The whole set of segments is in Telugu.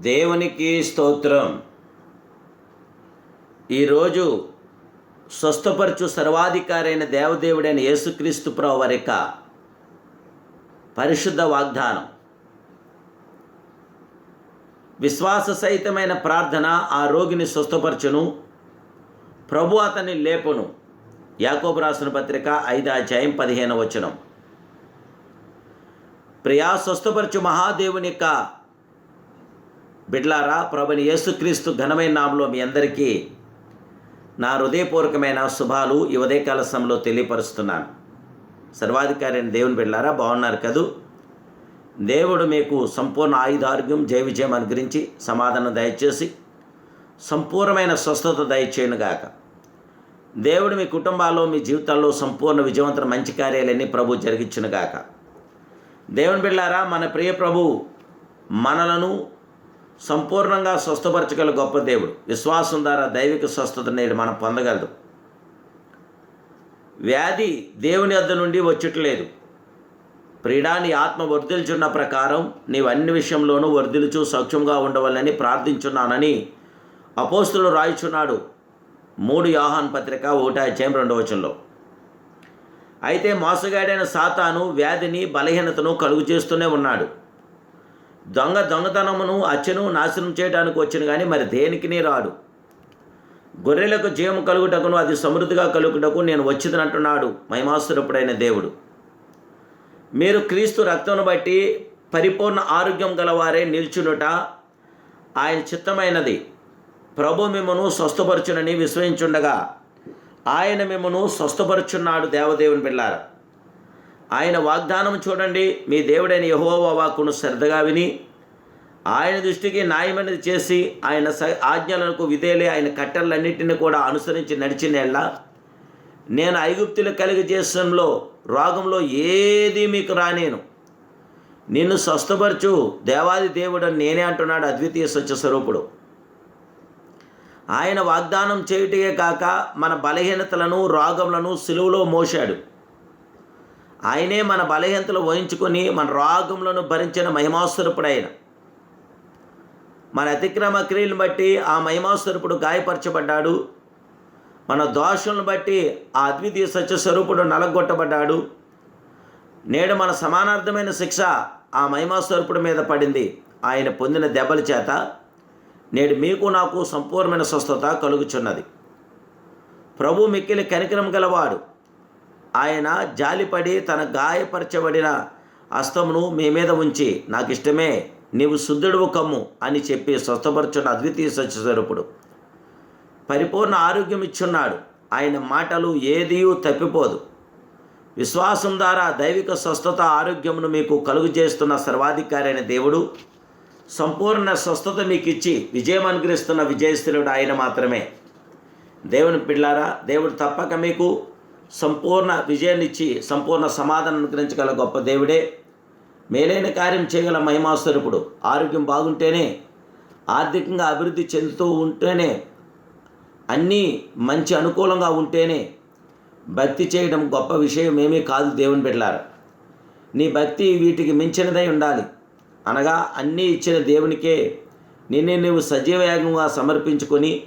దేవునికి స్తోత్రం. ఈరోజు స్వస్థపరచు సర్వాధికారైన దేవదేవుడైన యేసుక్రీస్తు ప్రభు వారి యొక్క పరిశుద్ధ వాగ్దానం. విశ్వాస సహితమైన ప్రార్థన ఆ రోగిని స్వస్థపరచును. ప్రభు అతన్ని లేపును. యాకోబు రాసిన పత్రిక ఐదు అధ్యాయం పదిహేను వచనం. ప్రియా స్వస్థపరచు మహాదేవుని యొక్క బిడ్లారా ప్రభుని యేసుక్రీస్తు ఘనమైన నామంలో మీ అందరికీ నా హృదయపూర్వకమైన శుభాలు ఈ ఉదయకాల సమయంలో తెలియపరుస్తున్నాను. సర్వాధికారి దేవుని బిడ్లారా బాగున్నారు కదూ? దేవుడు మీకు సంపూర్ణ ఆయుధార్గ్యం జయ విజయం అనుగ్రహించి సమాధానం దయచేసి సంపూర్ణమైన స్వస్థత దయచేయనుగాక దేవుడు మీ కుటుంబాల్లో మీ జీవితాల్లో సంపూర్ణ విజయవంతమైన మంచి కార్యాలన్నీ ప్రభు జరిగించునుగాక దేవుని బిళ్ళారా మన ప్రియ ప్రభు మనలను సంపూర్ణంగా స్వస్థపరచగల గొప్ప దేవుడు. విశ్వాసం ద్వారా దైవిక స్వస్థత నేడు మనం పొందగలదు. వ్యాధి దేవుని వద్ద నుండి వచ్చట్లేదు. ప్రీడాని ఆత్మ వర్ధిల్చున్న ప్రకారం నీవు అన్ని విషయంలోనూ వర్ధిల్చు సౌఖ్యంగా ఉండవాలని ప్రార్థించున్నానని అపోస్తులు రాయిచున్నాడు. మూడు యాహాన్ పత్రిక ఒకటి అధ్యాయం రెండవ వచనంలో. అయితే మోసగాడైన సాతాను వ్యాధిని బలహీనతను కలుగు చేస్తూనే ఉన్నాడు. దొంగ దొంగతనమును అచ్చను నాశనం చేయడానికి వచ్చిన కానీ మరి దేనికి రాడు? గొర్రెలకు జీవము కలుగుటకును అది సమృద్ధిగా కలుగుటకు నేను వచ్చిదనంటున్నాడు మహిమాసురపుడైన దేవుడు. మీరు క్రీస్తు రక్తమును బట్టి పరిపూర్ణ ఆరోగ్యం గలవారే నిల్చునుట ఆయన చిత్తమైనది. ప్రభు మిమ్మను స్వస్థపరచునని విశ్వయించుండగా ఆయన మిమ్మను స్వస్థపరుచున్నాడు దేవదేవుని పిల్లారా ఆయన వాగ్దానం చూడండి మీ దేవుడైన యహోవా వాక్కును శ్రద్ధగా విని ఆయన దృష్టికి న్యాయమైనది చేసి ఆయన స ఆజ్ఞలకు విధేలే ఆయన కట్టెలన్నింటినీ కూడా అనుసరించి నడిచినేళ్ళ నేను ఐగుప్తులు కలిగి చేసంలో రోగంలో ఏది మీకు రానేను. నిన్ను స్వస్థపరచు దేవాది దేవుడు నేనే అంటున్నాడు అద్వితీయ స్వచ్ఛ స్వరూపుడు. ఆయన వాగ్దానం చేయుటే కాక మన బలహీనతలను రోగములను సులువులో మోశాడు. ఆయనే మన బలహీనతలు వహించుకొని మన రాగములను భరించిన మహిమాస్వరూపుడైన. మన అతిక్రమ క్రియలను బట్టి ఆ మహిమాస్వరూపుడు గాయపరచబడ్డాడు. మన దోషులను బట్టి ఆ అద్వితీయ సత్యస్వరూపుడు నలగొట్టబడ్డాడు. నేడు మన సమానార్థమైన శిక్ష ఆ మహిమాస్వరూపుడి మీద పడింది. ఆయన పొందిన దెబ్బల చేత నేడు మీకు నాకు సంపూర్ణమైన స్వస్థత కలుగుచున్నది. ప్రభు మిక్కిలి కనికరం గలవాడు. ఆయన జాలిపడి తన గాయపరచబడిన హస్తమును మీ మీద ఉంచి నాకు ఇష్టమే నీవు శుద్ధుడువు కమ్ము అని చెప్పి స్వస్థపరచున్న అద్వితీయ సత్యస్వరూపుడు. పరిపూర్ణ ఆరోగ్యం ఇచ్చున్నాడు ఆయన మాటలు ఏదియూ తప్పిపోదు. విశ్వాసం ద్వారా దైవిక స్వస్థత ఆరోగ్యమును మీకు కలుగు చేస్తున్న సర్వాధికారి అయిన దేవుడు సంపూర్ణ స్వస్థత మీకు ఇచ్చి విజయం అనుగ్రహిస్తున్న విజయస్థిరుడు ఆయన మాత్రమే. దేవుని పిల్లారా దేవుడు తప్పక మీకు సంపూర్ణ విజయాన్ని ఇచ్చి సంపూర్ణ సమాధానం అనుగ్రహించగల గొప్ప దేవుడే. మేలైన కార్యం చేయగల మహిమాస్వరూపుడు ఆరోగ్యం బాగుంటేనే ఆర్థికంగా అభివృద్ధి చెందుతూ ఉంటేనే అన్నీ మంచి అనుకూలంగా ఉంటేనే భక్తి చేయడం గొప్ప విషయం ఏమీ కాదు దేవుని పెట్టారు నీ భక్తి వీటికి మించినదై ఉండాలి. అనగా అన్నీ ఇచ్చిన దేవునికే నిన్ను నువ్వు సజీవయాగంగా సమర్పించుకొని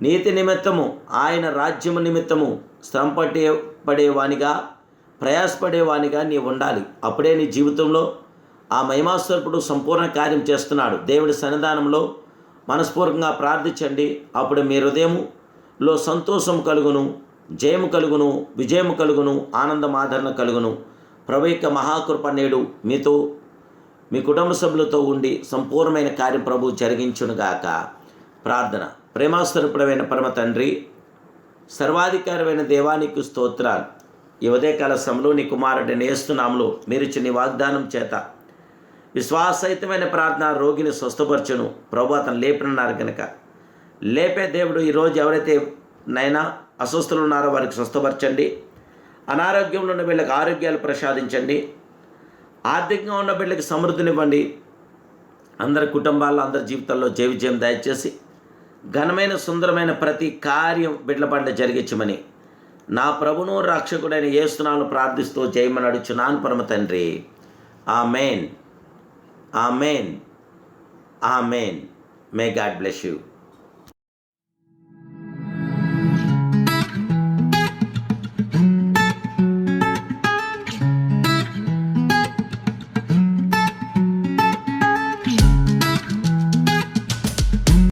నీతి నిమిత్తము ఆయన రాజ్యము నిమిత్తము శ్రమపడే పడేవానిగా ప్రయాసపడేవానిగా నీవు ఉండాలి. అప్పుడే నీ జీవితంలో ఆ మహిమాస్వరూపుడు సంపూర్ణ కార్యం చేస్తున్నాడు. దేవుడి సన్నిధానంలో మనస్పూర్వకంగా ప్రార్థించండి. అప్పుడు మీ హృదయములో సంతోషం కలుగును జయము కలుగును విజయము కలుగును ఆనందం ఆదరణ కలుగును. ప్రభు యొక్క మహాకృప నేడు మీతో మీ కుటుంబ సభ్యులతో ఉండి సంపూర్ణమైన కార్యం ప్రభు జరిగించునుగాక. ప్రార్థన. ప్రేమాస్వరూపుడమైన పరమ తండ్రి సర్వాధికారమైన దేవానికి స్తోత్రాలు. ఈ ఉదయకాల సమయంలో నీ కుమారుడి నేస్తున్నాములు మీరిచ్చిన వాగ్దానం చేత. విశ్వాసహితమైన ప్రార్థన రోగిని స్వస్థపరచును. ప్రభు అతను లేపినన్నారు కనుక లేపే దేవుడు ఈరోజు ఎవరైతే నైనా అస్వస్థులు ఉన్నారో వారికి స్వస్థపరచండి. అనారోగ్యంలో ఉన్న వీళ్ళకి ఆరోగ్యాలు ప్రసాదించండి. ఆర్థికంగా ఉన్న బిడ్డలకి సమృద్ధినివ్వండి. అందరి కుటుంబాల్లో అందరి జీవితాల్లో జయ విజయం దయచేసి ఘనమైన సుందరమైన ప్రతి కార్యం బిడ్డల పంట జరిగించమని. నా ప్రభును రక్షకుడైన ఏస్తున్నాను ప్రార్థిస్తూ జయమని అడుచున్నాను పరమ తండ్రి. ఆ main amen amen may God bless you.